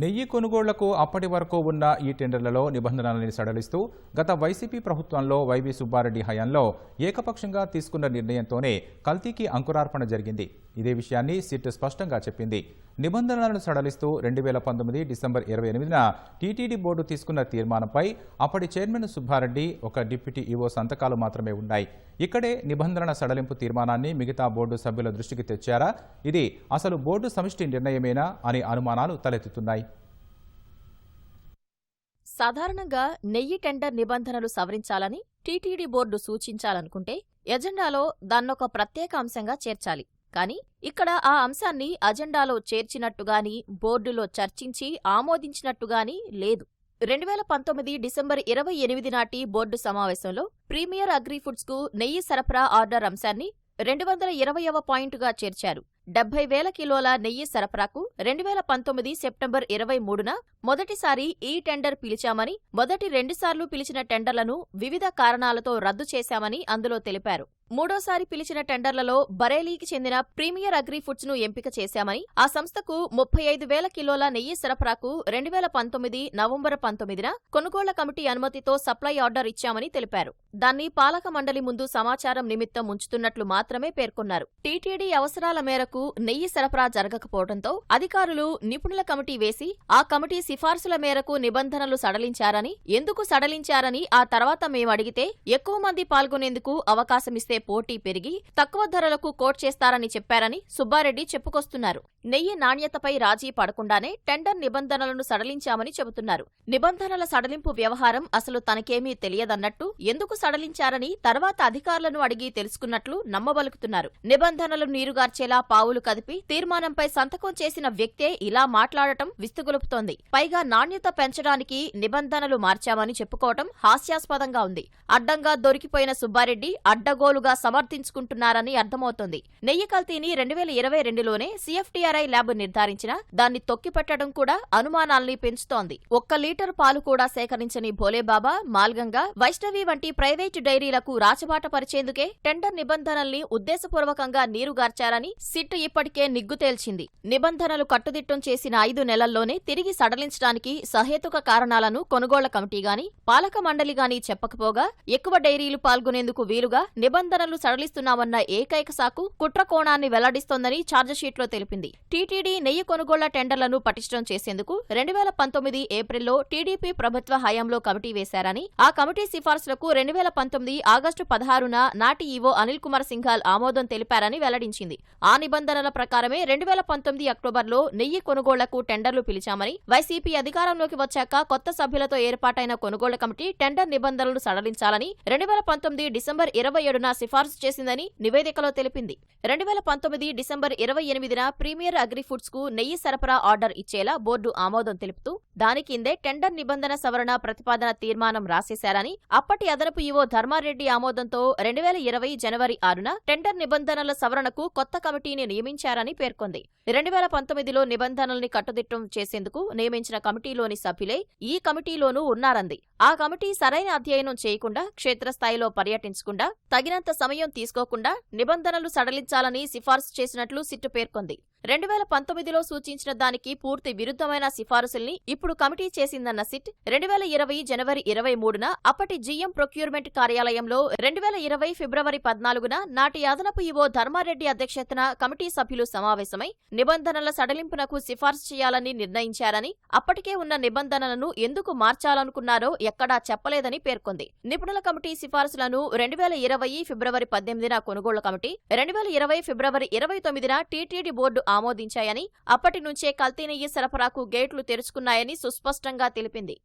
నెయ్యి కొనుగోళ్ళకు అప్పటి వరకు ఉన్న ఈ టెండర్లలో నిబంధనలని సడలిస్తూ గత వైసీపీ ప్రభుత్వంలో వైవి సుబ్బారెడ్డి హయాంలో ఏకపక్షంగా తీసుకున్న నిర్ణయంతోనే కల్తీకి అంకురార్పణ జరిగింది. ఇదే విషయాన్ని సిట్ స్పష్టంగా చెప్పింది. నిబంధనలను సడలిస్తూ రెండు వేల పంతొమ్మిది డిసెంబర్ ఇరవై ఎనిమిదిన టీటీడీ బోర్డు తీసుకున్న తీర్మానంపై అప్పటి చైర్మన్ సుబ్బారెడ్డి ఒక డిప్యూటీ ఈవో సంతకాలు మాత్రమే ఉన్నాయి. ఇక్కడే నిబంధనల సడలింపు తీర్మానాన్ని మిగతా బోర్డు సభ్యుల దృష్టికి తెచ్చారా? ఇది అసలు బోర్డు సమిష్టి నిర్ణయమేనా అనే అనుమానాలు తలెత్తుతున్నాయి. సాధారణంగా నెయ్యి టెండర్ నిబంధనలు సవరించాలని టీటీడీ బోర్డు సూచించాలనుకుంటే ఎజెండాలో దాన్నొక ప్రత్యేక అంశంగా చేర్చాలి. కానీ ఇక్కడ ఆ అంశాన్ని అజెండాలో చేర్చినట్టుగాని బోర్డులో చర్చించి ఆమోదించినట్టుగాని లేదు. రెండు వేల పంతొమ్మిది డిసెంబర్ ఇరవై ఎనిమిది నాటి బోర్డు సమావేశంలో ప్రీమియర్ అగ్రిఫుడ్స్కు నెయ్యి సరఫరా ఆర్డర్ అంశాన్ని రెండు వందల ఇరవైవ పాయింట్గా చేర్చారు. డెబ్బై వేల కిలోల నెయ్యి సరఫరాకు రెండు వేల పంతొమ్మిది సెప్టెంబర్ ఇరవై మూడున మొదటిసారి ఈ టెండర్ పిలిచామని మొదటి రెండుసార్లు పిలిచిన టెండర్లను వివిధ కారణాలతో రద్దు చేశామని అందులో తెలిపారు. మూడోసారి పిలిచిన టెండర్లలో బరేలీకి చెందిన ప్రీమియర్ అగ్రి ఫుడ్స్ను ఎంపిక చేశామని ఆ సంస్థకు ముప్పై ఐదు వేల కిలోల నెయ్యి సరఫరాకు రెండు వేల పంతొమ్మిది నవంబర్ పంతొమ్మిదిన కొనుగోళ్ళ కమిటీ అనుమతితో సప్లై ఆర్డర్ ఇచ్చామని తెలిపారు. దాన్ని పాలక మండలి ముందు సమాచారం నిమిత్తం ఉంచుతున్నట్లు మాత్రమే పేర్కొన్నారు. టీటీడీ అవసరాల మేరకు నెయ్యి సరఫరా జరగకపోవడంతో అధికారులు నిపుణుల కమిటీ వేసి ఆ కమిటీ సిఫార్సుల మేరకు నిబంధనలు సడలించారని ఎందుకు సడలించారని ఆ తర్వాత మేము అడిగితే ఎక్కువ మంది పాల్గొనేందుకు అవకాశమిస్తే పోటీ పెరిగి తక్కువ ధరలకు కోట్ చేస్తారని చెప్పారని సుబ్బారెడ్డి చెప్పుకొస్తున్నారు. నెయ్యి నాణ్యతపై రాజీ పడకుండానే టెండర్ నిబంధనలను సడలించామని చెబుతున్నారు. నిబంధనల సడలింపు వ్యవహారం అసలు తనకేమీ తెలియదన్నట్టు ఎందుకు సడలించారని తర్వాత అధికారులను అడిగి తెలుసుకున్నట్లు నమ్మబలుకుతున్నారు. నిబంధనలు నీరుగార్చేలా పావులు కదిపి తీర్మానంపై సంతకం చేసిన వ్యక్తే ఇలా మాట్లాడటం విస్తుగొలుపుతోంది. పైగా నాణ్యత పెంచడానికి నిబంధనలు మార్చామని చెప్పుకోవటం హాస్యాస్పదంగా ఉంది. అడ్డంగా దొరికిపోయిన సుబ్బారెడ్డి అడ్డగోలుగా సమర్థించుకుంటున్నారని అర్థమవుతోంది. నెయ్యి కల్తీని రెండు వేల ఇరవై రెండులోనే ఎంఆర్ఐ ల్యాబ్ నిర్ధారించిన దాన్ని తొక్కిపెట్టడం కూడా అనుమానాల్ని పెంచుతోంది. ఒక్క లీటర్ పాలు కూడా సేకరించని భోలేబాబా మాల్గంగా వైష్ణవి వంటి ప్రైవేటు డైరీలకు రాచబాట పరిచేందుకే టెండర్ నిబంధనల్ని ఉద్దేశపూర్వకంగా నీరుగార్చారని సిట్ ఇప్పటికే నిగ్గు తేల్చింది. నిబంధనలు కట్టుదిట్టం చేసిన ఐదు నెలల్లోనే తిరిగి సడలించడానికి సహేతుక కారణాలను కొనుగోళ్ళ కమిటీ గాని పాలక మండలి గాని చెప్పకపోగా ఎక్కువ డైరీలు పాల్గొనేందుకు వీలుగా నిబంధనలు సడలిస్తున్నామన్న ఏకైక సాకు కుట్ర కోణాన్ని వెల్లడిస్తోందని ఛార్జిషీట్లో తెలిపింది. టీటీడీ నెయ్యి కొనుగోళ్ళ టెండర్లను పటిష్టం చేసేందుకు రెండు వేల పంతొమ్మిది ఏప్రిల్లో టీడీపీ ప్రభుత్వ హయాంలో కమిటీ వేశారని ఆ కమిటీ సిఫార్సులకు రెండు వేల పంతొమ్మిది ఆగస్టు పదహారున నాటి ఈవో అనిల్ కుమార్ సింఘాల్ ఆమోదం తెలిపారని వెల్లడించింది. ఆ నిబంధనల ప్రకారమే రెండు వేల పంతొమ్మిది అక్టోబర్లో నెయ్యి కొనుగోళ్ళకు టెండర్లు పిలిచామని వైసీపీ అధికారంలోకి వచ్చాక కొత్త సభ్యులతో ఏర్పాటైన కొనుగోళ్ళ కమిటీ టెండర్ నిబంధనలను సడలించాలని రెండు వేల పంతొమ్మిది డిసెంబర్ ఇరవై ఏడున సిఫార్సు చేసిందని నివేదికలో తెలిపింది. రెండు వేల పంతొమ్మిది డిసెంబర్ ఇరవై ఎనిమిదిన ప్రీమియర్ అగ్రి ఫుడ్స్కు నెయ్యి సరఫరా ఆర్డర్ ఇచ్చేలా బోర్డు ఆమోదం తెలుపుతూ దాని కిందే టెండర్ నిబంధన సవరణ ప్రతిపాదన తీర్మానం రాసేశారని అప్పటి అదనపు ఈవో ధర్మారెడ్డి ఆమోదంతో రెండు వేల ఇరవై జనవరి ఆరున టెండర్ నిబంధనల సవరణకు కొత్త కమిటీని నియమించారని పేర్కొంది. రెండు వేల పంతొమ్మిదిలో నిబంధనల్ని కట్టుదిట్టం చేసేందుకు నియమించిన కమిటీలోని సభ్యులే ఈ కమిటీలోనూ ఉన్నారంది. ఆ కమిటీ సరైన అధ్యయనం చేయకుండా క్షేత్రస్థాయిలో పర్యటించకుండా తగినంత సమయం తీసుకోకుండా నిబంధనలు సడలించాలని సిఫార్సు చేసినట్లు సిట్టు పేర్కొంది. రెండు వేల పంతొమ్మిదిలో సూచించిన దానికి పూర్తి విరుద్ధమైన సిఫారసుల్ని ఇప్పుడు కమిటీ చేసిందన్న సిట్ రెండు వేల ఇరవై జనవరి ఇరవై మూడున అప్పటి జీఎం ప్రొక్యూర్మెంట్ కార్యాలయంలో రెండు వేల ఇరవై ఫిబ్రవరి పద్నాలుగున నాటి అదనపు ఈవో ధర్మారెడ్డి అధ్యక్షతన కమిటీ సభ్యులు సమావేశమై నిబంధనల సడలింపునకు సిఫార్సు చేయాలని నిర్ణయించారని అప్పటికే ఉన్న నిబంధనలను ఎందుకు మార్చాలనుకున్నారో ఎక్కడా చెప్పలేదని పేర్కొంది. నిపుణుల కమిటీ సిఫార్సులను రెండు వేల ఇరవై ఫిబ్రవరి పద్దెనిమిదిన కొనుగోళ్ళ కమిటీ రెండు వేల ఇరవై ఫిబ్రవరి ఇరవై తొమ్మిదిన టీటీడీ బోర్డు ఆమోదించాయని అప్పటి నుంచే కల్తీ నెయ్యి సరఫరాకు గేట్లు తెరుచుకున్నాయని సుస్పష్టంగా తెలిపింది.